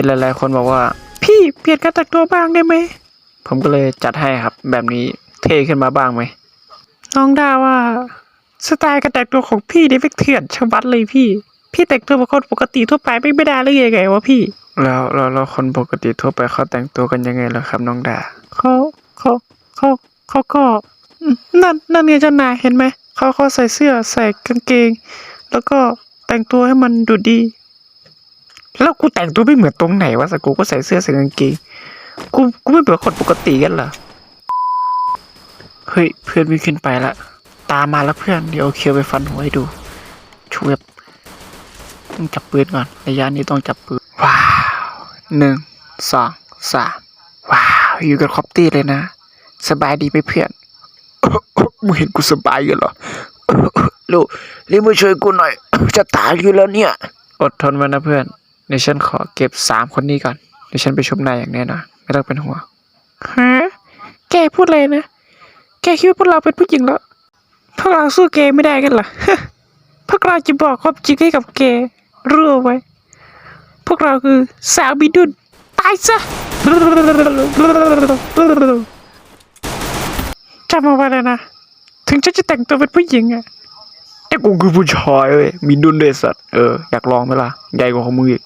ห็นหลายๆคนบอกว่า พี่เปลี่ยนการแต่งตัวบ้างได้ไหม ผมก็เลยจัดให้ครับ แบบนี้เท่ขึ้นมาบ้างไหม น้องดาว่า สไตล์การแต่งตัวของพี่นี่เป็นเถื่อนชะบัดเลยพี่ พี่แต่งตัวเป็นคนปกติทั่วไปไม่ไม่ได้หรือยังไงวะพี่ แล้วแล้วแล้วคนปกติทั่วไปเขาแต่งตัวกันยังไงล่ะครับน้องดาเขาเขาเขาเขาก็อืมนั่นนั่นไงเจ้านายเห็นไหมเขาเขาใส่เสื้อใส่กางเกง แล้วก็แต่งตัวให้มันดูดี แล้วกูแต่งตัวไม่เหมือนตรงไหนวะสกกูก็ใส่เสื้อใส่กางเกงกูกูไม่เป็นคนปกติกันเหรอเฮ้ยเพื่อนวิ่งขึ้นไปละตามมาแล้วเพื่อนเดี๋ยวเอาเคียวไปฟันหัวให้ดูช่วยต้องจับปืนก่อนระยะนี้ต้องจับปืนว้าวหนึ่งสองสามว้าวอยู่กับคอปตี้เลยนะ สบายดีไหมเพื่อนมึงเห็นกูสบายกันเหรอลูกรีบมาช่วยกูหน่อย จะตายอยู่แล้วเนี่ย อดทนไว้นะเพื่อน เดี๋ยวฉันขอเก็บสามคนนี้ก่อน เดี๋ยวฉันไปชุบนายอย่างแน่นอนไม่ต้องเป็นห่วงฮะแกพูดเลยนะ แกคิดว่าพวกเราเป็นผู้หญิงแล้ว พวกเราสู้แกไม่ได้กันเหรอพวกเราจะบอกความจริงให้กับแกรู้เอาไว้ พวกเราคือสาวบิดุนตายซะจำเอาไว้เลยนะ ถึงฉันจะแต่งตัวเป็นผู้หญิงอะ กูคือผู้ชายเว้ยมีดุนด้วยสัตว์เอออยากลองไหมล่ะใหญ่กว่าของมึงอีก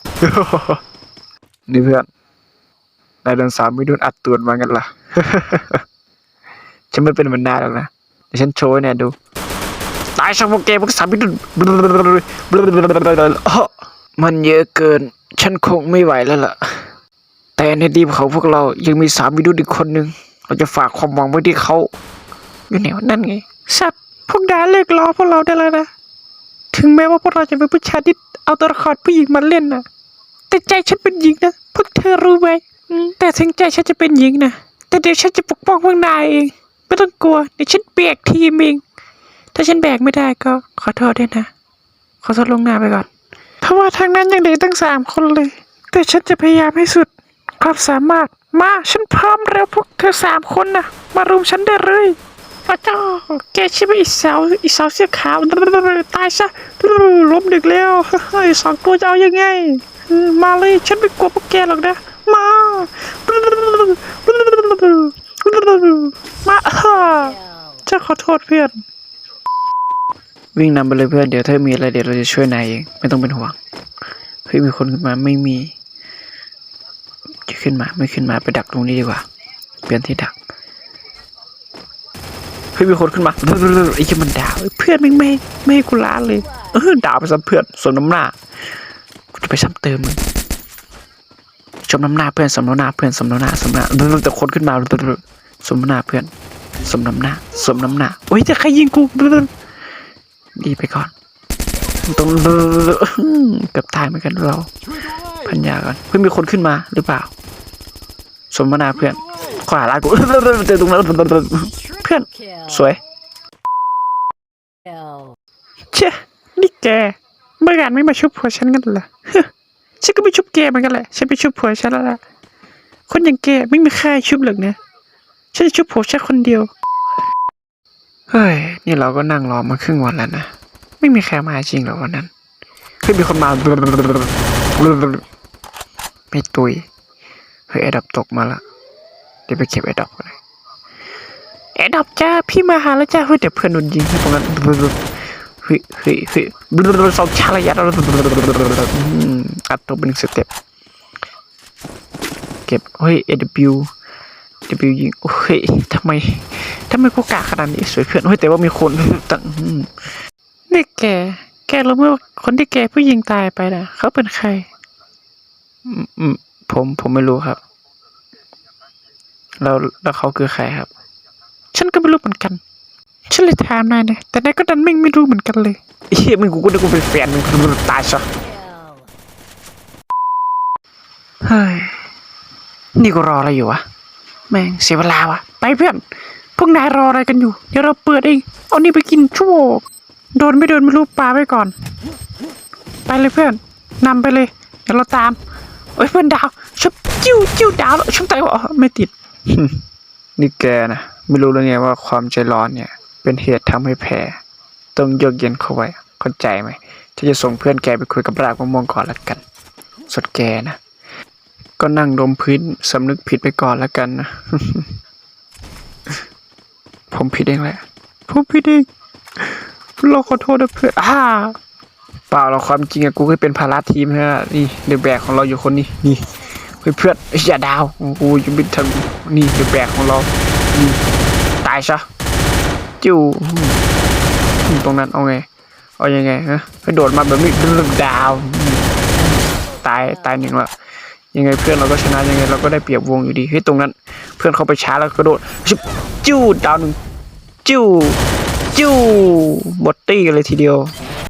นี่เพื่อนนายโดนสาวมีดุนอัดตูดมากันล่ะฉันไม่เป็นเหมือนนาแล้วนะเดี๋ยวฉันโชว์ให้นายดูตายช่างพวกแกพวกสาวมีดุนมันเยอะเกิน ฉันคงไม่ไหวแล้วล่ะ แต่ในทีมของพวกเรายังมีสามวิดุนอีกคนนึง เราจะฝากความหวังไว้ที่เขาอยู่ไหนวะนั่นไงสัตว์ พวกดาเลิกล้อพวกเราได้แล้วนะ ถึงแม้ว่าพวกเราจะเป็นผู้ชายที่เอาตัวละครผู้หญิงมาเล่นนะแต่ใจฉันเป็นหญิงนะ พวกเธอรู้ไหมอืมแต่ถึงใจฉันจะเป็นหญิงนะแต่เดี๋ยวฉันจะปกป้องพวกนายเองไม่ต้องกลัวเดี๋ยวฉันเบียกทีมเองถ้าฉันแบกไม่ได้ก็ขอโทษด้วยนะ ขอโทษลวงหน้าไปก่อน เพราะว่าทางนั้นยังเหลือตั้งสามคนเลย แต่ฉันจะพยายามให้สุดความสามารถ มาฉันพร้อมแล้วพวกเธอสามคนนะมารุมฉันได้เลย พระเจ้าแกใช่ไหมอีสาวอีสาวเสื้อขาวตายซะล้มดึกแล้วเฮ้สองตัวจะเอายังไง มาเลยฉันไม่กลัวพวกแกหรอกนะ มามาฮ่าจะขอโทษเพื่อน วิ่งนำไปเลยเพื่อนเดี๋ยวถ้ามีอะไรเดี๋ยวเราจะช่วยนายเองไม่ต้องเป็นห่วงเฮ้ยมีคนขึ้นมาไม่มีจะขึ้นมาไม่ขึ้นมาไปดักตรงนี้ดีกว่า เปลี่ยนที่ดัก เฮ้ยมีคนขึ้นมาไอ้ที่มันด่าเฮ้ยเพื่อนไม่ไม่ไม่ให้กูล้านเลยเออด่าไปซ้ำเพื่อนสมน้ำหน้ากูจะไปซ้ำเติมมึงชมน้ำหน้าเพื่อนสมน้ำหน้าเพื่อนสมน้ำหน้าสมน้ำหน้าแต่คนขึ้นมาสมน้ำหน้าเพื่อนสมน้ำหน้าสมน้ำหน้าโอ้ยจะใครยิงกูดีไปก่อนต้องเกือบตายเหมือนกันเราพันยาก่อนเพื่อนมีคนขึ้นมาหรือเปล่า สมนาเพื่อนขวาลากูเจอตรงนั้น พื่อน สวย Kill. เช่นี่แก เมื่อการไม่มาชุบผัวฉันกันเหรอฮึฉันก็ไม่ชุบแกเหมือนกันแหละ ฉันไปชุบผัวฉันแล้วล่ะ คนอย่างแกไม่มีใครชุบหรอกนะ ฉันจะชุบผัวแค่คนเดียว เฮ้ย นี่เราก็นั่งรอมาครึ่งวันแล้วนะ ไม่มีใครมาจริงหรอวันนั้นเฮ้ยมีคนมา ไม่ตุย เฮ้ยไอดับตกมาละ เดี๋ยวไปเก็บไอดับกันเลย ไอดับจ้าพี่มาหาแล้วจ้าเฮ้ยเดี๋ยวเพื่อนโดนยิงที่ตรงนั้นเฮ้ยเฮ้ยเฮ้ยสองชาระยะอืมอัดตัวเป็นสเต็ปเก็บเฮ้ย AW W ยิงโอ้ยทำไมทำไมกูกาขนาดนี้สวยเพื่อนเฮ้ยแต่ว่ามีคนตั้งนี่แก แกรู้ไหมว่าคนที่แกผู้หญิงตายไปนะเขาเป็นใครผมผมไม่รู้ครับ แล้วแล้วเขาคือใครครับ ฉันก็ไม่รู้เหมือนกัน ฉันเลยถามนายเนี่ยแต่นายก็ดันไม่ไม่รู้เหมือนกันเลยเฮ้ยมึงกูก็ได้กูเป็นแฟนมึงกูตายซะ Kill. เฮ้ยนี่กูรออะไรอยู่วะ แม่งเสียเวลาวะไปเพื่อน พวกนายรออะไรกันอยู่ เดี๋ยวเราเปิดเอง เอานี่ไปกินชั่วโมงโดนไม่โดนไม่รู้ปาไว้ก่อน ไปเลยเพื่อนนำไปเลย เดี๋ยวเราตามโอ้ยเพื่อนดาวชุบจิ้วจิ้วดาวแล้วชุบไตวะไม่ติด นี่แกนะ ไม่รู้แล้วไงว่าความใจร้อนเนี่ย เป็นเหตุทำให้แพ้ต้องเยือกเย็นเข้าไว้เข้าใจไหมฉันจะส่งเพื่อนแกไปคุยกับรากมะม่วงก่อนละกันส่วนแกนะ ก็นั่งดมพื้นสำนึกผิดไปก่อนล้วกันนะ ผมผิดเองแหละผมผิดเองเราขอโทษนะเพื่อนอ่าเปล่าเราความจริงอะกูก็เป็นภาระทีมนะนี่เดอแบกของเราอยู่คนนี้นี่เฮ้ยเพื่อนอย่าดาวกูยังไม่ทันนี่เดอแบกของเรา ตายซะจิ้วตรงนั้นเอาไง เอายังไงฮะไปโดดมาแบบนี้ดึงดาว ตายตายหนึ่งละยังไงเพื่อนเราก็ชนะยังไงเราก็ได้เปรียบวงอยู่ดีเฮ้ยตรงนั้น เพื่อนเขาไปช้าแล้วกระโดดชิบจิ้วดาวหนึ่งจิ้วจิ้วบอตตี้กันเลยทีเดียว